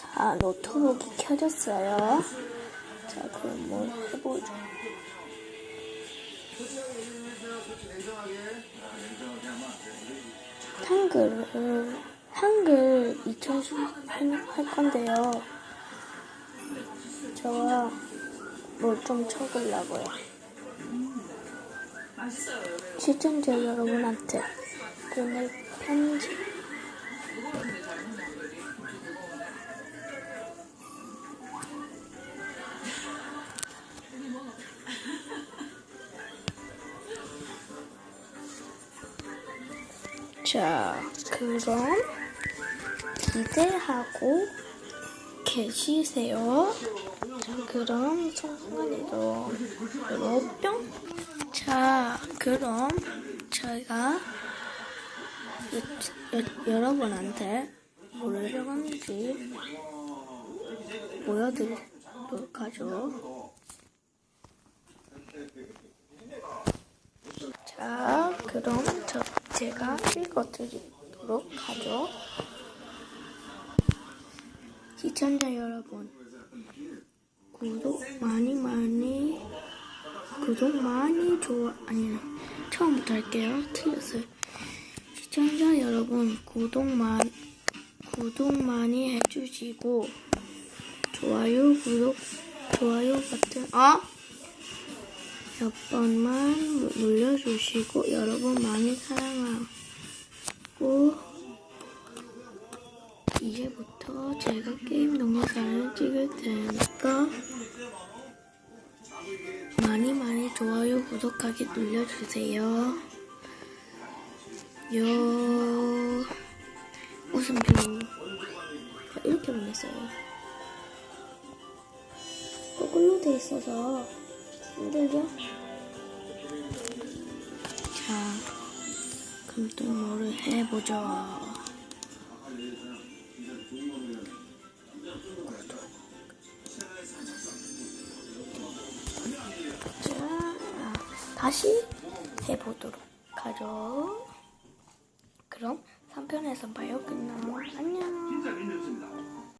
자, 노트북이 켜졌어요. 자, 그럼 뭘 해보죠. 한글을, 한글 2010할 건데요. 저와 뭘좀 쳐보려고요. 시청자 여러분한테 보낼 편지. 자, 그럼 기대하고 계시세요. 자, 그럼 성관이도 뿅. 자, 그럼 저희가 여, 여, 여러분한테 뭐를 적었는지 보여드리도록 하죠. 자, 그럼 저, 제가 읽어드리도록 하죠. 시청자 여러분, 구독 많이 많이, 구독 많이 좋아, 아니, 처음부터 할게요. 틀렸어요. 시청자 여러분, 구독 많, 구독 많이 해주시고, 좋아요, 구독, 좋아요 버튼, 어? 몇 번만 눌러주시고 여러분 많이 사랑하고 이제부터 제가 게임 동영상을 찍을 테니까 많이 많이 좋아요 구독하기 눌러주세요. 요 웃음표 이렇게 보냈어요. 거꾸로 돼 있어서 힘들죠? 자, 그럼 또 뭐를 해보죠. 자, 아, 다시 해보도록 하죠. 그럼 3편에서 봐요. 끝나. 안녕.